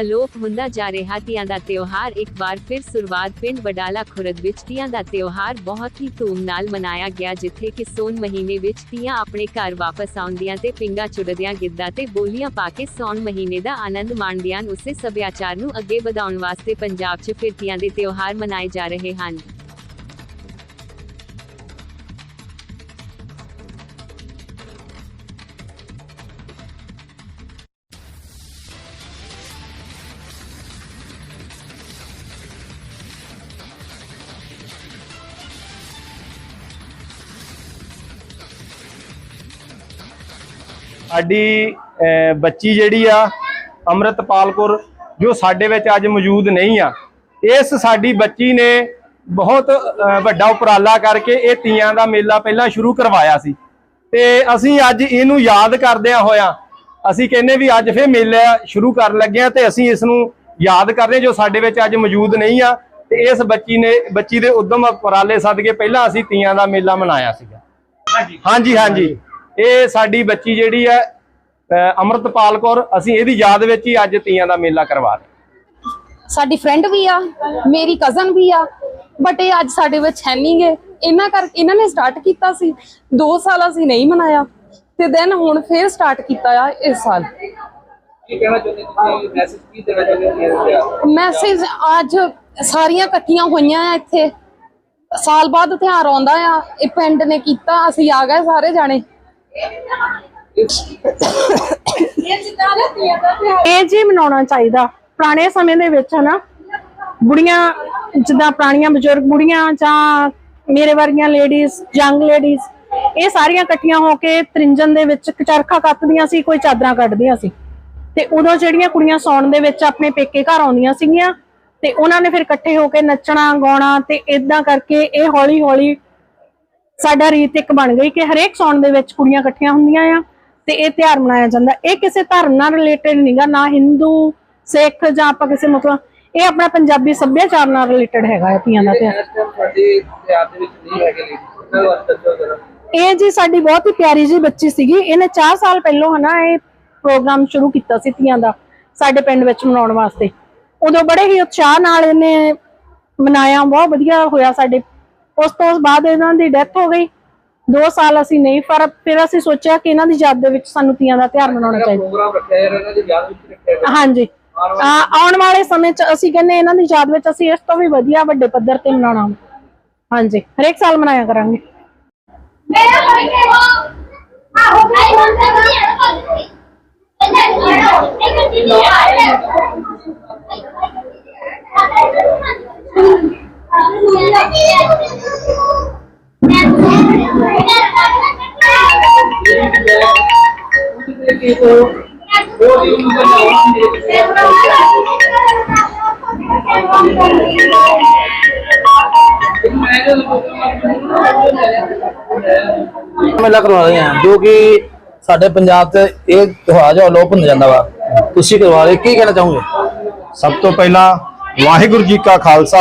ਅਲੋਪ ਹੁੰਦਾ ਜਾ ਰਿਹਾ, ਤੀਆਂ ਦਾ ਤਿਉਹਾਰ ਇੱਕ ਵਾਰ ਫਿਰ ਸੁਰਵਾਤ ਪਿੰਡ ਵਡਾਲਾ ਖੁਰਦ ਵਿੱਚ ਤੀਆਂ ਦਾ ਤਿਉਹਾਰ ਬਹੁਤ ਹੀ ਧੂਮ ਨਾਲ ਮਨਾਇਆ ਗਿਆ, ਜਿੱਥੇ ਕਿ ਸੌਣ ਮਹੀਨੇ ਵਿੱਚ ਤੀਆਂ ਆਪਣੇ ਘਰ ਵਾਪਸ ਆਉਂਦੀਆਂ ਤੇ ਪਿੰਗਾ ਚੁੜਦੀਆਂ ਗਿੱਧਾ ਤੇ ਬੋਲੀਆਂ ਪਾ ਕੇ ਸੌਣ ਮਹੀਨੇ ਦਾ ਆਨੰਦ ਮਾਣਦੀਆਂ ਹਨ। ਉਸੇ ਸੱਭਿਆਚਾਰ ਨੂੰ ਅੱਗੇ ਵਧਾਉਣ ਵਾਸਤੇ ਪੰਜਾਬ 'ਚ ਫਿਰ ਤੀਆਂ ਦੇ ਤਿਉਹਾਰ ਮਨਾਏ ਜਾ ਰਹੇ ਹਨ। ਸਾਡੀ ਬੱਚੀ ਜਿਹੜੀ ਆ ਅੰਮ੍ਰਿਤਪਾਲ ਕੌਰ ਜੋ ਸਾਡੇ ਵਿੱਚ ਅੱਜ ਮੌਜੂਦ ਨਹੀਂ ਆ ਇਸ ਸਾਡੀ ਬੱਚੀ ਨੇ ਬਹੁਤ ਵੱਡਾ ਉਪਰਾਲਾ ਕਰਕੇ ਇਹ ਤੀਆਂ ਦਾ ਮੇਲਾ ਪਹਿਲਾਂ ਸ਼ੁਰੂ ਕਰਵਾਇਆ ਸੀ। ਤੇ ਅਸੀਂ ਅੱਜ ਇਹਨੂੰ ਯਾਦ ਕਰਦਿਆਂ ਹੋਇਆਂ ਅਸੀਂ ਕਹਿੰਨੇ ਵੀ ਅੱਜ ਫੇਰ ਮੇਲਾ ਸ਼ੁਰੂ ਕਰਨ ਲੱਗੇ ਆ ਤੇ ਅਸੀਂ ਇਸ ਨੂੰ ਯਾਦ ਕਰ ਰਹੇ ਜੋ ਸਾਡੇ ਵਿੱਚ ਅੱਜ ਮੌਜੂਦ ਨਹੀਂ ਆ। ਤੇ ਇਸ ਬੱਚੀ ਨੇ ਬੱਚੀ ਦੇ ਉਦਮ ਉਪਰਾਲੇ ਸਦਕੇ ਪਹਿਲਾਂ ਅਸੀਂ ਤੀਆਂ ਦਾ ਮੇਲਾ ਮਨਾਇਆ ਸੀਗਾ। ਹਾਂਜੀ ਹਾਂਜੀ। ਇਹ ਸਾਡੀ ਬੱਚੀ ਜਿਹੜੀ ਹੈ ਅੰਮ੍ਰਿਤਪਾਲ ਕੌਰ ਅਸੀਂ ਇਹਦੀ ਯਾਦ ਵਿੱਚ ਹੀ ਅੱਜ ਤੀਆਂ ਦਾ ਮੇਲਾ ਕਰਵਾ ਰਹੇ ਸਾਡੀ ਫਰੈਂਡ ਵੀ ਆ ਮੇਰੀ ਕਜ਼ਨ ਵੀ ਆ ਬਟ ਇਹ ਅੱਜ ਸਾਡੇ ਵਿੱਚ ਹੈ ਨਹੀਂਗੇ ਇਹਨਾਂ ਕਰ ਇਹਨਾਂ ਨੇ ਸਟਾਰਟ ਕੀਤਾ ਸੀ। 2 ਸਾਲ ਅਸੀਂ ਨਹੀਂ ਮਨਾਇਆ। ਤੇ ਦੈਨ ਹੁਣ ਫੇਰ ਸਟਾਰਟ ਕੀਤਾ ਆ ਇਸ ਸਾਲ। ਕੀ ਕਹਿਣਾ ਚਾਹੁੰਦੇ ਤੁਸੀਂ ਮੈਸੇਜ ਕੀ ਦੇਣਾ ਚਾਹੁੰਦੇ ਹੋ? ਮੈਸੇਜ ਅੱਜ ਸਾਰੀਆਂ ਇਕੱਠੀਆਂ ਹੋਈਆਂ ਆ ਇੱਥੇ। ਸਾਲ ਬਾਅਦ ਤਿਉਹਾਰ ਆਉਂਦਾ ਆ। ਇਹ ਪਿੰਡ ਨੇ ਕੀਤਾ ਅਸੀਂ ਆ ਗਏ ਸਾਰੇ ਜਾਣੇ। ਇਹ ਜੀ ਮਨਾਉਣਾ ਚਾਹੀਦਾ। ਪੁਰਾਣੇ ਸਮੇਂ ਦੇ ਵਿੱਚ ਹਨਾ, ਬੁੜੀਆਂ, ਜਿੱਦਾਂ ਪੁਰਾਣੀਆਂ ਬਜ਼ੁਰਗ ਬੁੜੀਆਂ ਜਾਂ ਮੇਰੇ ਵਰਗੀਆਂ ਲੇਡੀਜ਼ ਯੰਗ ਲੇਡੀਜ਼ ਇਹ ਸਾਰੀਆਂ ਇਕੱਠੀਆਂ ਹੋ ਕੇ ਤ੍ਰਿੰਜਨ ਦੇ ਵਿੱਚ ਚਰਖਾ ਕੱਤਦੀਆਂ ਸੀ, ਕੋਈ ਚਾਦਰਾਂ ਕੱਢਦੀਆਂ ਸੀ। ਤੇ ਉਦੋਂ ਜਿਹੜੀਆਂ ਕੁੜੀਆਂ ਸੌਣ ਦੇ ਵਿੱਚ ਆਪਣੇ ਪੇਕੇ ਘਰ ਆਉਂਦੀਆਂ ਸੀਗੀਆਂ, ਤੇ ਉਹਨਾਂ ਨੇ ਫਿਰ ਇਕੱਠੇ ਹੋ ਕੇ ਨੱਚਣਾ, ਗਾਉਣਾ ਤੇ ਇਦਾਂ ਕਰਕੇ ਇਹ ਹੌਲੀ ਹੌਲੀ ਸਾਡਾ ਰੀਤ ਇੱਕ ਬਣ ਗਈ ਕਿ ਹਰੇਕ ਸੌਣ ਦੇ ਵਿੱਚ ਕੁੜੀਆਂ ਇਕੱਠੀਆਂ ਹੁੰਦੀਆਂ ਆ ਤੇ ਇਹ ਤਿਉਹਾਰ ਮਨਾਇਆ ਜਾਂਦਾ। ਇਹ ਕਿਸੇ ਧਰਮ ਨਾਲ ਰਿਲੇਟਡ ਨਹੀਂਗਾ ਨਾ ਹਿੰਦੂ ਸਿੱਖ ਜਾਂ ਆਪਾਂ ਕਿਸੇ ਮਤਲਬ ਇਹ ਆਪਣਾ ਪੰਜਾਬੀ ਸੱਭਿਆਚਾਰ ਨਾਲ ਰਿਲੇਟਡ ਹੈਗਾ ਇਹ ਤੀਆਂ ਦਾ ਤਿਉਹਾਰ। ਇਸ ਟਾਈਮ ਤੁਹਾਡੇ ਤਿਆਰ ਦੇ ਵਿੱਚ ਨਹੀਂ ਹੈਗੇ ਲੇਡੀ ਉਹਨਾਂ ਵਾਸਤੇ ਦੱਸੋ ਜ਼ਰਾ ਇਹ ਜੀ ਸਾਡੀ ਬਹੁਤ ਹੀ ਪਿਆਰੀ ਜੀ ਬੱਚੀ ਸੀਗੀ। ਇਹਨੇ 4 ਸਾਲ ਪਹਿਲਾਂ ਹਨਾ ਇਹ ਪ੍ਰੋਗਰਾਮ ਸ਼ੁਰੂ ਕੀਤਾ ਸੀ ਤੀਆਂ ਦਾ ਸਾਡੇ ਪਿੰਡ ਵਿੱਚ ਮਨਾਉਣ ਵਾਸਤੇ। ਉਦੋਂ ਬੜੇ ਹੀ ਉਤਸ਼ਾਹ ਨਾਲ ਇਹਨੇ ਮਨਾਇਆ ਬਹੁਤ ਵਧੀਆ ਹੋਇਆ ਸਾਡੇ ਉਸ ਤੋਂ ਬਾਅਦ ਇਹਨਾਂ ਦੀ ਡੈਥ ਹੋ ਗਈ। 2 ਸਾਲ ਅਸੀਂ ਨਹੀਂ ਪਰ ਫਿਰ ਅਸੀਂ ਸੋਚਿਆ ਕਿ ਇਹਨਾਂ ਦੀ ਯਾਦ ਦੇ ਵਿੱਚ ਸਾਨੂੰ ਤੀਆਂ ਦਾ ਤਿਉਹਾਰ ਮਨਾਉਣਾ ਚਾਹੀਦਾ। ਪ੍ਰੋਗਰਾਮ ਰੱਖਿਆ ਜਾ ਰਿਹਾ ਇਹਨਾਂ ਦੀ ਯਾਦ ਵਿੱਚ ਰੱਖਿਆ ਗਿਆ ਹਾਂਜੀ। ਆਉਣ ਵਾਲੇ ਸਮੇਂ 'ਚ ਅਸੀਂ ਕਹਿੰਦੇ ਇਹਨਾਂ ਦੀ ਯਾਦ ਵਿੱਚ ਅਸੀਂ ਇਸ ਤੋਂ ਵੀ ਵਧੀਆ ਵੱਡੇ ਪੱਧਰ ਤੇ ਮਨਾਉਣਾ। ਹਾਂਜੀ ਹਰੇਕ ਸਾਲ ਮਨਾਇਆ ਕਰਾਂਗੇ। ਮੇਰਾ ਹੈ ਮੇਲਾ ਕਰਵਾ ਰਹੇ ਹਾਂ ਜੋ ਕਿ ਸਾਡੇ ਪੰਜਾਬ 'ਚ ਇਹ ਤਿਉਹਾਰ ਜੋ ਅਲੋਪ ਹੁੰਦਾ ਜਾਂਦਾ ਵਾ ਤੁਸੀਂ ਕਰਵਾ ਰਹੇ ਕੀ ਕਹਿਣਾ ਚਾਹੋਗੇ? ਸਭ ਤੋਂ ਪਹਿਲਾਂ ਵਾਹਿਗੁਰੂ ਜੀ ਕਾ ਖਾਲਸਾ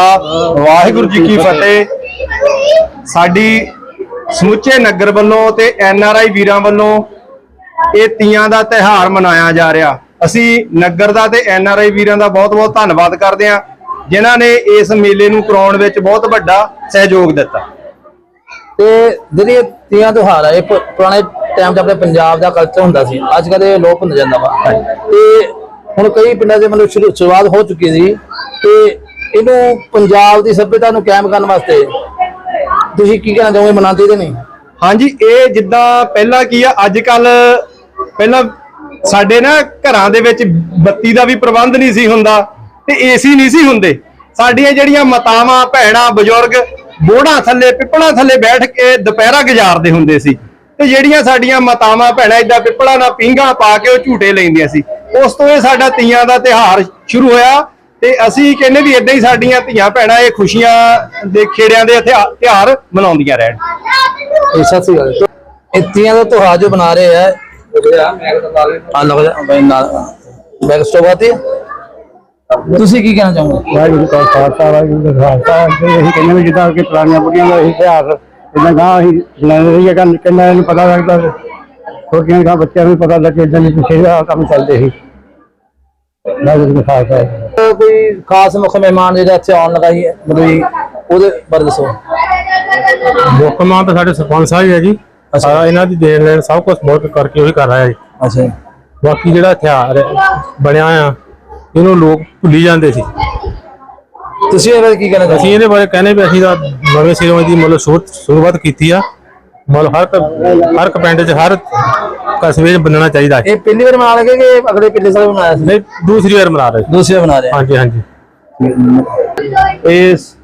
ਵਾਹਿਗੁਰੂ ਜੀ ਕੀ ਫਤਿਹ। ਸਾਡੀ ਸਮੁੱਚੇ ਨਗਰ ਵੱਲੋਂ ਤੇ ਐਨ ਆਰ ਆਈ ਵੀਰਾਂ ਵੱਲੋਂ ਇਹ ਤੀਆਂ ਦਾ ਤਿਹਾਰ ਮਨਾਇਆ ਜਾ ਰਿਹਾ। ਅਸੀਂ ਨਗਰ ਦਾ ਤੇ ਐਨ ਆਰ ਆਈ ਵੀਰਾਂ ਦਾ ਬਹੁਤ-ਬਹੁਤ ਧੰਨਵਾਦ ਕਰਦੇ ਹਾਂ ਜਿਨ੍ਹਾਂ ਨੇ ਇਸ ਮੇਲੇ ਨੂੰ ਕਰਾਉਣ ਵਿੱਚ ਬਹੁਤ ਵੱਡਾ ਸਹਿਯੋਗ ਦਿੱਤਾ। ਤੇ ਜਿਹੜੀ ਤੀਆਂ ਤਿਉਹਾਰ ਹੈ ਇਹ ਪੁਰਾਣੇ ਟਾਈਮ 'ਚ ਆਪਣੇ ਪੰਜਾਬ ਦਾ ਕਲਚਰ ਹੁੰਦਾ ਸੀ ਅੱਜ ਕੱਲ੍ਹ ਇਹ ਅਲੋਪ ਹੁੰਦਾ ਜਾਂਦਾ ਵਾ। ਤੇ ਹੁਣ ਕਈ ਪਿੰਡਾਂ 'ਚ ਮਤਲਬ ਸ਼ੁਰੂ ਸ਼ੁਰੂਆਤ ਹੋ ਚੁੱਕੀ ਸੀ ਤੇ ਇਹਨੂੰ ਪੰਜਾਬ ਦੀ ਸੱਭਿਅਤਾ ਨੂੰ ਕਾਇਮ ਕਰਨ ਵਾਸਤੇ ਤੁਸੀਂ ਕੀ ਕਹਿਣਾ ਚਾਹੋਗੇ ਮਨਾਉਂਦੇ ਤੇ ਨਹੀਂ? ਹਾਂਜੀ, ਇਹ ਜਿੱਦਾਂ ਪਹਿਲਾਂ ਕੀ ਆ, ਅੱਜ ਕੱਲ ਪਹਿਲਾਂ ਸਾਡੇ ਨਾ ਘਰਾਂ ਦੇ ਵਿੱਚ ਬੱਤੀ ਦਾ ਵੀ ਪ੍ਰਬੰਧ ਨਹੀਂ ਸੀ ਹੁੰਦਾ ਤੇ ਏਸੀ ਨਹੀਂ ਸੀ ਹੁੰਦੇ। ਸਾਡੀਆਂ ਜਿਹੜੀਆਂ ਮਾਤਾਵਾਂ, ਭੈਣਾਂ, ਬਜ਼ੁਰਗ ਬੋੜਾਂ ਥੱਲੇ, ਪਿੱਪਲਾਂ ਥੱਲੇ ਬੈਠ ਕੇ ਦੁਪਹਿਰਾ ਗੁਜ਼ਾਰਦੇ ਹੁੰਦੇ ਸੀ ਤੇ ਜਿਹੜੀਆਂ ਸਾਡੀਆਂ ਮਾਤਾਵਾਂ, ਭੈਣਾਂ ਏਦਾਂ ਪਿੱਪਲਾਂ ਨਾਲ ਪੀਂਘਾਂ ਪਾ ਕੇ ਉਹ ਝੂਟੇ ਲੈਂਦੀਆਂ ਸੀ। ਉਸ ਤੋਂ ਇਹ ਸਾਡਾ ਤੀਆਂ ਦਾ ਤਿਹਾਰ ਸ਼ੁਰੂ ਹੋਇਆ ਤੇ ਅਸੀਂ ਕਹਿੰਦੇ ਵੀ ਇਦਾਂ ਹੀ ਸਾਡੀਆਂ ਧੀਆਂ ਭੈਣਾਂ ਇਹ ਖੁਸ਼ੀਆਂ ਦੇ ਖੇੜਿਆਂ ਦੇ ਤਿਉਹਾਰ ਮਨਾਉਂਦੀਆਂ ਰਹਿਣ। ਇਹ ਸਤਿ ਸ੍ਰੀ ਅਕਾਲ। ਇਹ ਤੀਆਂ ਦਾ ਤਿਉਹਾਰ ਜੋ ਬਣਾ ਰਹੇ ਹੈ ਆ ਲਓ ਜੀ, ਨਾਲ ਬੈਕ ਸਟੋਪ ਆਤੀ। ਹੈ ਤੁਸੀਂ ਕੀ ਕਹਿਣਾ ਚਾਹੋਗੇ? ਵਾਹਿਗੁਰੂ ਜੀ ਕਾ ਖਾਲਸਾ ਵਾਹਿਗੁਰੂ ਜੀ ਕੀ ਖਾਲਸਾ। ਤੇ ਅਸੀਂ ਕਹਿੰਦੇ ਵੀ ਜਿੱਦਾਂ ਕਿ ਪੁਰਾਣੀਆਂ ਬੁੱਢੀਆਂ ਦਾ ਇਤਿਹਾਸ ਇਦਾਂ ਗਾਂ ਅਸੀਂ ਸੁਣਾਉਂਦੇ ਰਹੀਏ ਕਿ ਕਿੰਨਾ ਨੂੰ ਪਤਾ ਲੱਗਦਾ ਛੋਟੀਆਂ ਗਾਂ ਬੱਚਿਆਂ ਨੂੰ ਪਤਾ ਲੱਗੇ ਇਦਾਂ ਦੇ ਪਿੱਛੇ ਦਾ ਕੰਮ ਚੱਲਦੇ ਸੀ। ਵਾਹਿਗੁਰੂ ਜੀ ਕਾ ਖਾਲਸਾ ਕੋਈ ਖਾਸ ਮੁੱਖ ਮਹਿਮਾਨ ਜਿਹੜਾ ਇੱਥੇ ਆਉਣ ਲੱਗਾ ਜੀ ਮਤਲਬ ਉਹਦੇ ਬਾਰੇ ਦੱਸੋ। ਮੁੱਖ ਮਾਨ ਤਾਂ ਸਾਡੇ ਸਰਪੰਚ ਸਾਹਿਬ ਹੀ ਜੀ। ਸਾਰਾ ਇਹਨਾਂ ਦੀ ਦੇਣ ਲੈਣ ਸਭ ਕੁਝ ਮੁਲਕ ਕਰਕੇ ਉਹੀ ਕਰ ਰਿਹਾ ਹੈ ਜੀ। ਅੱਛਾ। ਬਾਕੀ ਜਿਹੜਾ ਹਥਿਆਰ ਬਣਿਆ ਆ ਇਹਨੂੰ ਲੋਕ ਭੁੱਲੀ ਜਾਂਦੇ ਸੀ। ਤੁਸੀਂ ਇਹਦੇ ਬਾਰੇ ਕੀ ਕਹਿਣਾ ਅਸੀਂ ਚਾਹੁੰਦੇ ਇਹਦੇ ਬਾਰੇ ਕਹਿੰਦੇ ਵੀ ਅਸੀਂ ਤਾਂ ਨਵੇਂ ਸਿਰੋਂ ਦੀ ਮਤਲਬ ਸ਼ੁਰੂ- ਸ਼ੁਰੂਆਤ ਕੀਤੀ ਆ। ਮਤਲਬ ਹਰ ਹਰ ਪਿੰਡ 'ਚ ਹਰ ਕਸਬੇ 'ਚ ਬੰਨਣਾ ਚਾਹੀਦਾ ਹੈ ਇਹ ਪਹਿਲੀ ਵਾਰ ਮਨਾ ਲਗੇ ਕਿ ਅਗਲੇ ਪਿਛਲੇ ਸਾਲ ਬਣਾਇਆ ਸੀ ਨਹੀਂ ਦੂਸਰੀ ਵਾਰ ਮਨਾ ਰਹੇ ਦੂਸਰੀ ਵਾਰ ਬਣਾ ਰਹੇ ਹਾਂਜੀ ਹਾਂਜੀ ਇਸ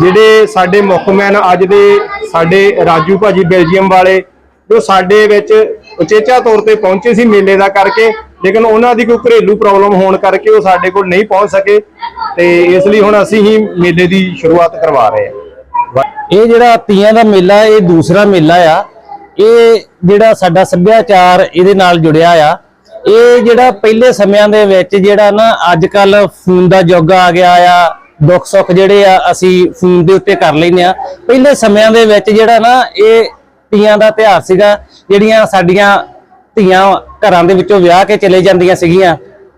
ਜਿਹੜੇ ਸਾਡੇ ਮੁੱਖਮੈਨ ਅੱਜ ਦੇ ਸਾਡੇ ਰਾਜੂ ਭਾਜੀ ਬੈਲਜੀਅਮ ਵਾਲੇ ਜੋ ਸਾਡੇ ਵਿੱਚ ਉਚੇਚਾ ਤੌਰ ਤੇ ਪਹੁੰਚੇ ਸੀ ਮੇਲੇ ਦਾ ਕਰਕੇ ਲੇਕਿਨ ਉਹਨਾਂ ਦੀ ਕੋਈ ਘਰੇਲੂ ਪ੍ਰੋਬਲਮ ਹੋਣ ਕਰਕੇ ਉਹ ਸਾਡੇ ਕੋਲ ਨਹੀਂ ਪਹੁੰਚ ਸਕੇ ਤੇ ਇਸ ਲਈ ਹੁਣ ਅਸੀਂ ਹੀ ਮੇਲੇ ਦੀ ਸ਼ੁਰੂਆਤ ਕਰਵਾ ਰਹੇ ਹਾਂ ਇਹ ਜਿਹੜਾ ਤੀਆਂ ਦਾ ਮੇਲਾ ਇਹ ਦੂਸਰਾ ਮੇਲਾ ਆ ਇਹ ਜਿਹੜਾ ਸਾਡਾ ਸੱਭਿਆਚਾਰ ਇਹਦੇ ਨਾਲ ਜੁੜਿਆ ਆ। ਇਹ ਜਿਹੜਾ ਪਹਿਲੇ ਸਮਿਆਂ ਦੇ ਵਿੱਚ ਜਿਹੜਾ ਨਾ ਅੱਜ ਕੱਲ ਫੋਨ ਦਾ ਯੁੱਗ ਆ ਗਿਆ ਆ ਦੁੱਖ ਸੁੱਖ ਜਿਹੜੇ ਆ, ਅਸੀਂ ਫੋਨ ਦੇ ਉੱਤੇ ਕਰ ਲੈਂਦੇ ਆ। ਪਹਿਲੇ ਸਮਿਆਂ ਦੇ ਵਿੱਚ ਜਿਹੜਾ ਨਾ ਇਹ ਤੀਆਂ ਦਾ ਤਿਉਹਾਰ ਸੀਗਾ, ਜਿਹੜੀਆਂ ਸਾਡੀਆਂ ਧੀਆਂ ਘਰਾਂ ਦੇ ਵਿੱਚੋਂ ਵਿਆਹ ਕੇ ਚਲੇ ਜਾਂਦੀਆਂ ਸੀਗੀਆਂ,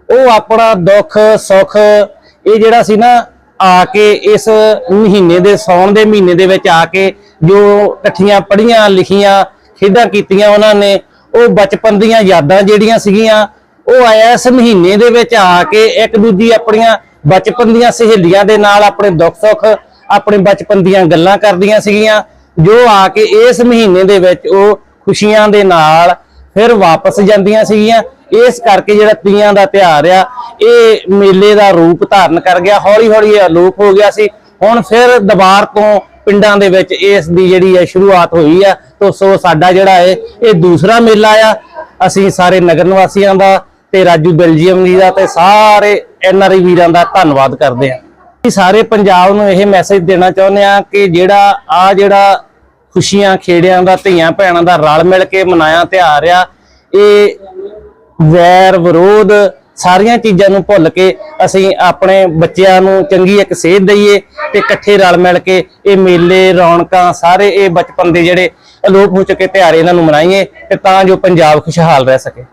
ਉਹ ਆਪਣਾ ਦੁੱਖ, ਸੁੱਖ ਇਹ ਜਿਹੜਾ ਸੀ ਨਾ ਆ ਕੇ ਇਸ ਮਹੀਨੇ ਦੇ, ਸੌਣ ਦੇ ਮਹੀਨੇ ਦੇ ਵਿੱਚ ਆ ਕੇ ਜੋ ਇਕੱਠੀਆਂ ਪੜ੍ਹੀਆਂ ਲਿਖੀਆਂ ਖੇਡਾਂ ਕੀਤੀਆਂ ਉਹਨਾਂ ਨੇ, ਉਹ ਬਚਪਨ ਦੀਆਂ ਯਾਦਾਂ ਜਿਹੜੀਆਂ ਸੀਗੀਆਂ, ਉਹ ਆਇਆ ਇਸ ਮਹੀਨੇ ਦੇ ਵਿੱਚ ਆ ਕੇ ਇੱਕ ਦੂਜੀ ਆਪਣੀਆਂ ਬਚਪਨ ਦੀਆਂ ਸਹੇਲੀਆਂ ਦੇ ਨਾਲ ਆਪਣੇ ਦੁੱਖ ਸੁੱਖ, ਆਪਣੇ ਬਚਪਨ ਦੀਆਂ ਗੱਲਾਂ ਕਰਦੀਆਂ ਸੀਗੀਆਂ, ਜੋ ਆ ਕੇ ਇਸ ਮਹੀਨੇ ਦੇ ਵਿੱਚ ਉਹ ਖੁਸ਼ੀਆਂ ਦੇ ਨਾਲ ਫਿਰ ਵਾਪਸ ਜਾਂਦੀਆਂ ਸੀਗੀਆਂ। ਇਸ ਕਰਕੇ ਜਿਹੜਾ ਤੀਆਂ ਦਾ ਤਿਉਹਾਰ ਆ, ਇਹ ਮੇਲੇ ਦਾ ਰੂਪ ਧਾਰਨ ਕਰ ਗਿਆ ਹੌਲੀ ਹੌਲੀ ਇਹ ਅਲੋਪ ਹੋ ਗਿਆ ਸੀ। ਹੁਣ ਫਿਰ ਦੁਬਾਰ ਤੋਂ ਪਿੰਡਾਂ ਦੇ ਵਿੱਚ ਇਸ ਦੀ ਜਿਹੜੀ ਹੈ ਸ਼ੁਰੂਆਤ ਹੋਈ ਆ। ਤੋਂ ਸੋ ਸਾਡਾ ਜਿਹੜਾ ਹੈ ਇਹ ਦੂਸਰਾ ਮੇਲਾ ਆ। ਅਸੀਂ ਸਾਰੇ ਨਗਰ ਨਿਵਾਸੀਆਂ ਦਾ ਤੇ ਰਾਜੂ ਬੈਲਜੀਅਮ ਜੀ ਦਾ ਤੇ ਸਾਰੇ ਐਨਆਰਆਈ ਵੀਰਾਂ ਦਾ ਧੰਨਵਾਦ ਕਰਦੇ ਆ ਅਸੀਂ ਸਾਰੇ ਪੰਜਾਬ ਨੂੰ ਇਹ ਮੈਸੇਜ ਦੇਣਾ ਚਾਹੁੰਦੇ ਆ ਕਿ ਜਿਹੜਾ ਆ ਜਿਹੜਾ ਖੁਸ਼ੀਆਂ, ਖੇੜਿਆਂ ਦਾ, ਧੀਆਂ, ਭੈਣਾਂ ਦਾ ਰਲ ਮਿਲ ਕੇ ਮਨਾਇਆ ਤਿਉਹਾਰ ਆ, ਇਹ ਵੈਰ ਵਿਰੋਧ ਸਾਰੀਆਂ ਚੀਜ਼ਾਂ ਨੂੰ ਭੁੱਲ ਕੇ ਅਸੀਂ ਆਪਣੇ ਬੱਚਿਆਂ ਨੂੰ ਚੰਗੀ ਇੱਕ ਸੇਧ ਦਈਏ ਤੇ ਇਕੱਠੇ ਰਲ ਮਿਲ ਕੇ ਇਹ ਮੇਲੇ, ਰੌਣਕਾਂ, ਸਾਰੇ ਇਹ ਬਚਪਨ ਦੇ ਜਿਹੜੇ ਅਲੋਪ ਹੋ ਚੁੱਕੇ ਤਿਉਹਾਰ ਇਹਨਾਂ ਨੂੰ ਮਨਾਈਏ ਤੇ ਤਾਂ ਜੋ ਪੰਜਾਬ ਖੁਸ਼ਹਾਲ ਰਹਿ ਸਕੇ।